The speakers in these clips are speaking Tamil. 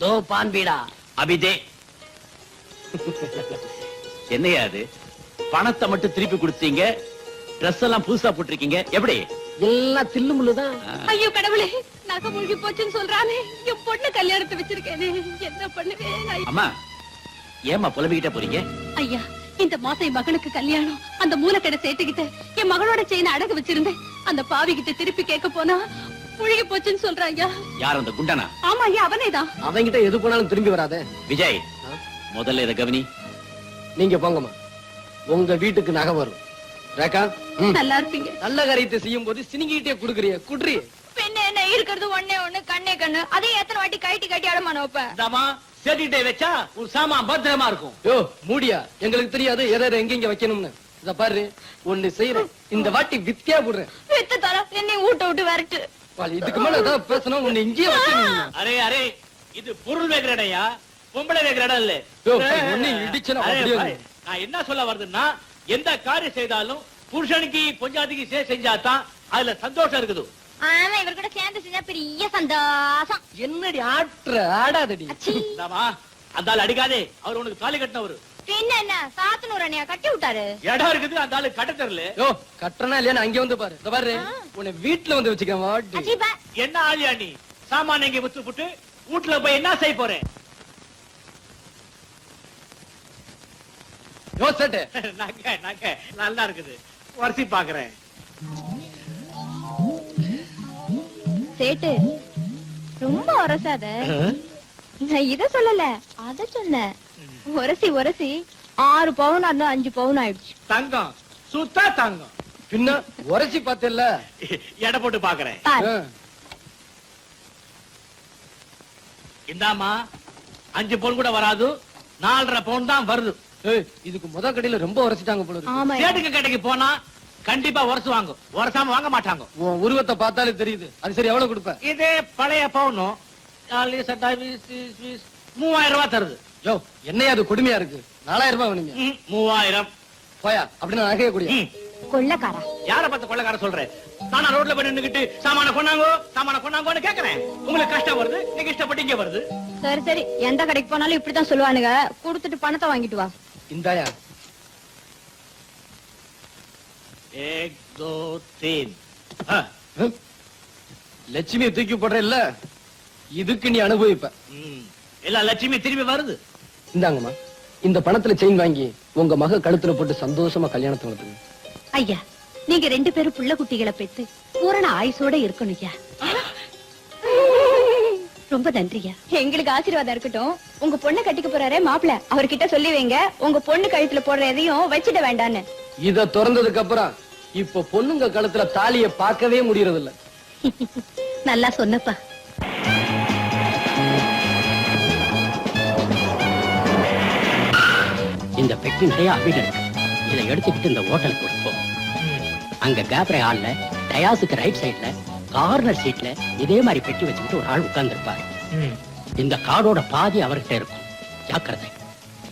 தோ பான் பீடா அபிதே. என்னையா அது? பணத்தை மட்டும் திருப்பி கொடுத்தீங்க ட்ரெஸ் எல்லாம் புதுசா போட்டிருக்கீங்க எப்படி? எல்லாம் தில்லு முள்ளுதான் ஐயோ கடவுளே நகை மூழ்கி போச்சுன்னு சொல்றானே. என் பொண்ணு கல்யாணத்தை வச்சிருக்கேனே. என்ன பண்ணுவேன். அம்மா ஏமா புலம்பிக்கிட்டே போறீங்க? ஐயா இந்த மாசம் என் மகனுக்கு கல்யாணம் அந்த மூலக்கடை சேர்த்துக்கிட்டு என் மகளோட செயினை அடகு வச்சிருந்தேன். அந்த பாவி கிட்ட திருப்பி கேட்க போனா முழுகி போச்சுன்னு சொல்றாங்க யார் அந்த குண்டனா? ஆமா ஐயா அவனேதான் அவன்கிட்ட எது போனாலும் திரும்பி வராதே. விஜய் முதல்ல இத கவனி. நீங்க போங்கம்மா. உங்க வீட்டுக்கு நகை வரும். ரேகா ம். நல்லா இருப்பீங்க. நல்ல காரியத்தை செய்யும் போது சினிங்கிட்டே குடுக்குறிய குட்ரி பெண்ணு என்ன இருக்கிறது ஒண்ணே ஒண்ணு கண்ணே கண்ணு. அதையும் எத்தனை வாட்டி கட்டி கட்டி அடமான வைப்ப இந்தாமா செட்டிட்டே வச்சா உன் சாமான் பத்திரமா இருக்கும். யோ மூடியா? எங்களுக்கு தெரியாது எதை எதை எங்க எங்க வைக்கணும்னு. இத பாரு ஒண்ணு செய்யறேன் இந்த வாட்டி வித்தியா போடுறேன். வித்து தர என்னை ஊட்ட விட்டு வரட்டு. இதுக்கு மேல ஏதாவது பேசணும் ஒண்ணு இங்கேயே வைக்கணும் அரே அரே இது பொருள் வைக்கிற இடம்யா பொம்பளை வைக்கிற இடம் இல்ல. ஒண்ணு இடிச்சுனா நான் என்ன சொல்ல வருதுன்னா எந்த காரியம் செய்தாலும் புருஷனுக்கு பொஞ்சாதிக்கு சே செஞ்சாதான் அதுல சந்தோஷம் இருக்குது. ஆமா இவர் கூட சேர்ந்து செஞ்சா பெரிய சந்தோஷம். என்னடி ஆட்டுற ஆடாதடி. இந்தாமா அந்த ஆள் அடிக்காதே. அவர் உனக்கு தாலி கட்டினவர். பின்ன என்ன சாத்தனூர் அண்ணியா கட்டி விட்டாரு? இடம் இருக்குது அந்த ஆளு கட்ட தெரியல. யோ கட்டணா இல்லையா அங்கே வந்து பாரு. இந்த பாரு. உன்னை வீட்டுல வந்து வச்சுக்க வாடி அஜீபா. என்ன ஆளியா நீ? சாமான இங்க வித்து புட்டு வீட்டுல போய் என்ன செய்ய போறேன் யோ சேட்டு. நல்லா இருக்குது. வரிசை பாக்குறேன் சேட்டு ரொம்ப உரசாத. நான் இத சொல்லல. அத சொன்னேன் உரசி உரசி. ஆறு பவுன் இருந்தா அஞ்சு பவுன் ஆயிடுச்சு. தங்கம். சுத்தா தங்கம். பின்ன உரைச்சி பார்த்தல எடை போட்டு பாக்குறேன். இந்தாமா அஞ்சு பவுன் கூட வராது. நாலரை பவுன் தான் வருது. இதுக்கு முத கடையில ரொம்ப உரைச்சிட்டாங்க போல சேட்டுக்கு கடைக்கு போனா கண்டிப்பா உரசு வாங்க. உரசாம வாங்க மாட்டாங்க. உன் உருவத்தை பார்த்தாலே தெரியுது. அது சரி எவ்வளவு கொடுப்ப? இதே பழைய பவுனும். மூவாயிரம் ரூபாய் தருது. யோ என்னையா அது கொடுமையா இருக்கு? நாலாயிரம் ரூபாய் வேணுங்க ம், மூவாயிரம். போயா அப்படின்னு நகைய கூடிய? ம். கொள்ளக்காரா? யார பார்த்து கொள்ளக்கார சொல்றேன் நானா ரோட்ல போய் நின்னுகிட்டு சாமான கொண்டாங்கோ சாமான கொண்டாங்கோன்னு கேக்குறேன். உங்களுக்கு கஷ்டம் வருது நீங்க இஷ்டப்பட்டு இங்க வருது. சரி சரி. எந்த கடைக்கு போனாலும் இப்படித்தான் சொல்லுவானுங்க. கொடுத்துட்டு பணத்தை வாங்கிட்டு வா. இந்தாயா. ஏக் தோ தீன். ஆ, ஹம். லட்சுமியை தூக்கி போடுற இல்ல? இதுக்கு நீ அனுபவிப்ப. ம். எல்லா லட்சுமி திரும்பி வருது. இந்தாங்கம்மா இந்த பணத்துல செயின் வாங்கி உங்க மக கழுத்துல போட்டு சந்தோஷமா கல்யாணத்தை நடத்துங்க. ஐயா நீங்க ரெண்டு பேரும் புள்ள குட்டிகளை பெத்து பூரண ஆயுசோட இருக்கணும் ஐயா. ரொம்ப நன்றியா. எங்களுக்கு ஆசீர்வாதம் இருக்கட்டும். உங்க பொண்ணை கட்டிக்க போறாரே மாப்பிள அவர்கிட்ட சொல்லி வைங்க. உங்க பொண்ணு கழுத்துல போடுற எதையும் வச்சிட வேண்டான்னு. இத திறந்ததுக்கு அப்புறம் இப்ப பொண்ணுங்க கழுத்துல தாலிய பார்க்கவே முடியறது இல்ல நல்லா சொன்னப்பா. இந்த பெட்டி நிறைய அபிகள் இதை எடுத்துக்கிட்டு இந்த ஹோட்டலுக்கு கொடுப்போம் அங்க கேப்ரே ஹால்ல டயாஸுக்கு ரைட் சைடுல கார்னர் சீட்ல இதே மாதிரி பெட்டி வச்சுக்கிட்டு ஒரு ஆள் உட்கார்ந்துருப்பாரு. இந்த கார்டோட பாதி அவர்கிட்ட இருக்கும். ஜாக்கிரதை.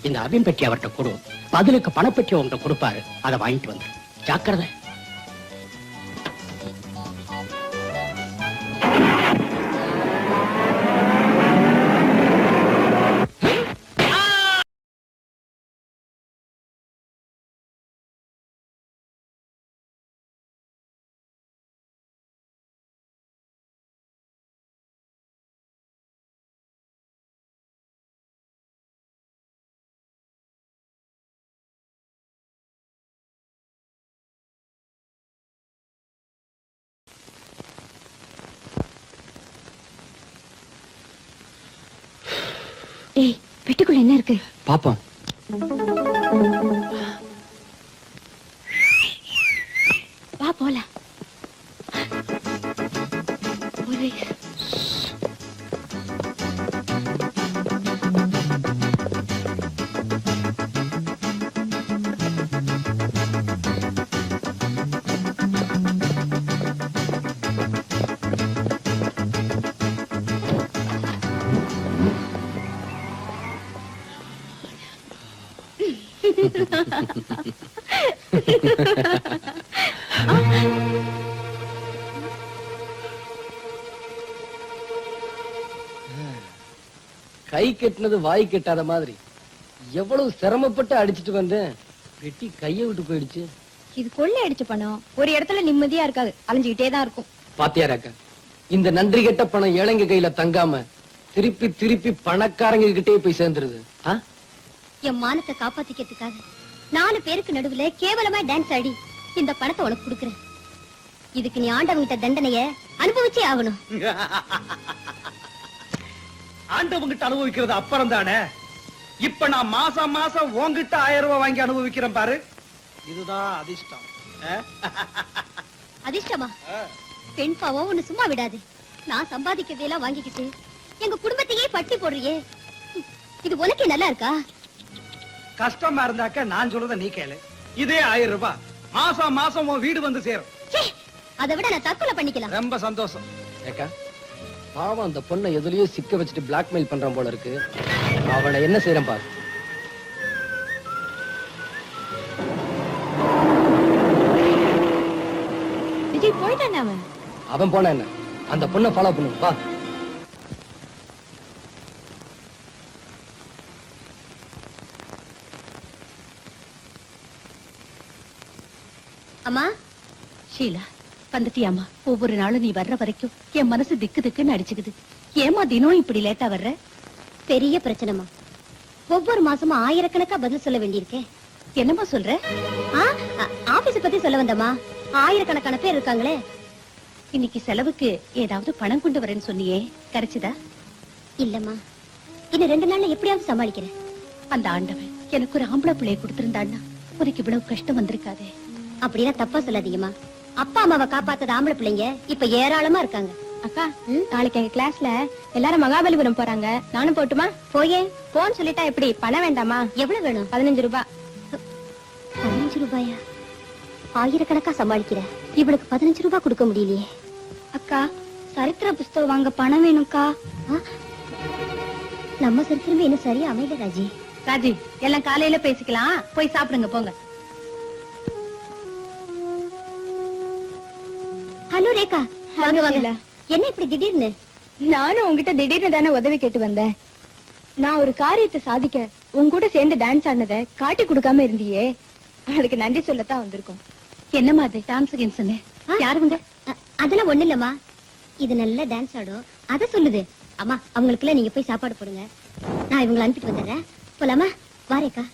இந்த அபின் பெட்டி அவர்கிட்ட கொடு. பதிலுக்கு பணப்பெட்டி உங்ககிட்ட கொடுப்பாரு. அதை வாங்கிட்டு வந்து ஜாக்கிரதை. ஏய் பெட்டிக்குள்ள என்ன இருக்கு? பாப்போம். வா போலாம். கை கெட்டினது வாய் கெட்டாத மாதிரி. எவ்வளவு சிரமப்பட்டு அடிச்சுட்டு வந்தேன். வெட்டி கைய விட்டு போயிடுச்சு. இது கொள்ளை அடிச்ச பணம். ஒரு இடத்துல நிம்மதியா இருக்காது. அலைஞ்சுக்கிட்டே தான் இருக்கும். பாத்தியாராக்கா இந்த நன்றி கெட்ட பணம் ஏழைங்க கையில தங்காம திருப்பி திருப்பி பணக்காரங்க கிட்டே போய் சேர்ந்துருது. ஆ? என் மானத்தை காப்பாத்திக்கிறதுக்காக நாலு பேருக்கு நடுவுல கேவலமா டான்ஸ் ஆடி இந்த பணத்தை உனக்கு கொடுக்கறேன். இதுக்கு நீ ஆண்டவங்கிட்ட தண்டனைய அனுபவிச்சே ஆகணும். ஆண்டவங்கிட்ட அனுபவிக்கிறது அப்புறம் தானே இப்ப நான் மாசம் மாசம் உன்கிட்ட ஆயிரம் ரூபாய் வாங்கி அனுபவிக்கிறேன் பாரு. இதுதான் அதிர்ஷ்டம்? அதிர்ஷ்டமா? பெண் பாவம் உன்னை சும்மா விடாது. நான் சம்பாதிக்கிறதையெல்லாம் வாங்கிக்கிட்டு எங்க குடும்பத்தையே பட்டி போடுறியே. இது உனக்கே நல்லா இருக்கா? கஷ்டமா இருந்தாக்க நான் சொல்றத நீ கேளு. இதே ஆயிரம் ரூபாய். மாசம் மாசம் உன் வீடு வந்து சேரும். ச்சே, அதை விட நான் தற்கொலை பண்ணிக்கலாம். ரொம்ப சந்தோஷம். ஏக்கா பாவம் அந்த பொண்ணை எதுலயோ சிக்க வச்சுட்டு பிளாக்மெயில் பண்றான் போல இருக்கு. அவனை என்ன செய்யறேன் பாரு. விஜய் போயிட்டானே அவன்? அவன் போனா என்ன அந்த பொண்ணை ஃபாலோ பண்ணு வா அம்மா ஷீலா வந்துட்டியாமா ஒவ்வொரு நாளும் நீ வர்ற வரைக்கும் என் மனசு திக்கு திக்குன்னு அடிச்சுக்குது. ஏமா தினம் இப்படி லேட்டா வர்ற? பெரிய பிரச்சனைமா ஒவ்வொரு மாசமும் ஆயிரக்கணக்கா பதில் சொல்ல வேண்டியிருக்கே. என்னம்மா சொல்ற? ஆபீஸ பத்தி சொல்ல வந்தம்மா. ஆயிரக்கணக்கான பேர் இருக்காங்களே. இன்னைக்கு செலவுக்கு ஏதாவது பணம் கொண்டு வரேன்னு சொன்னியே. கிடைச்சதா இல்லம்மா. இன்னும் ரெண்டு நாள்ல எப்படியாவது சமாளிக்கிறேன். அந்த ஆண்டவன் எனக்கு ஒரு ஆம்பளை பிள்ளைய கொடுத்திருந்தான்னா உனக்கு இவ்வளவு கஷ்டம் வந்திருக்காதே. அப்படின்னா தப்பா சொல்லாதீங்கம்மா. அப்பா அம்மாவை காப்பாத்தத ஆம்பளை பிள்ளைங்க இப்ப ஏராளமா இருக்காங்க. அக்கா நாளைக்கு எங்க கிளாஸ்ல எல்லாரும் மகாபலிபுரம் போறாங்க. நானும் போட்டுமா? போயே. போன்னு சொல்லிட்டா எப்படி? பணம் வேண்டாமா? எவ்வளவு வேணும்? பதினஞ்சு ரூபாய் பதினஞ்சு ரூபாயா? ஆயிரக்கணக்கா சமாளிக்கிற இவளுக்கு பதினஞ்சு ரூபாய் கொடுக்க முடியலையே. அக்கா சரித்திர புஸ்தகம் வாங்க பணம் வேணும்க்கா? நம்ம சரித்திரமே இன்னும் சரியா அமையல ராஜி. ராஜி எல்லாம் காலையில பேசிக்கலாம். போய் சாப்பிடுங்க போங்க. ஹலோ ரேகா. வாங்க வாங்க. என்ன இப்படி திடீர்னு? நானும் உங்ககிட்ட திடீர்னு தானே உதவி கேட்டு வந்தேன். நான் ஒரு காரியத்தை சாதிக்க உன் கூட சேர்ந்து டான்ஸ் ஆடினதை காட்டி கொடுக்காம இருந்தியே. அதுக்கு நன்றி சொல்லத்தான் வந்திருக்கோம். என்னம்மா அது? டான்ஸ் கேம்ஸ் யாரு அவங்க அ- அதெல்லாம் ஒண்ணு இல்லம்மா. இது நல்ல டான்ஸ் ஆடும். அத சொல்லுது. அம்மா அவங்களுக்குள்ள நீங்க போய் சாப்பாடு போடுங்க. நான் இவங்களை அனுப்பிட்டு வந்துடுறேன். போலாமா? வாரேக்கா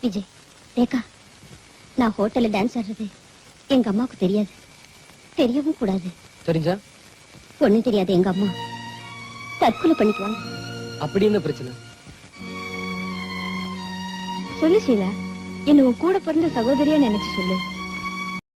விஜய் ரேகா. நான் ஹோட்டல்ல டான்ஸ் ஆடுறது. எங்க அம்மாவுக்கு தெரியாது. தெரியவும் கூடாது. தெரிஞ்சா? ஒண்ணும் தெரியாது எங்க அம்மா. தற்கொலை பண்ணிக்குவாங்க அப்படி என்ன பிரச்சனை? சொல்லு ஷீலா என்ன உன் கூட பிறந்த சகோதரியா நினைச்சு சொல்லு.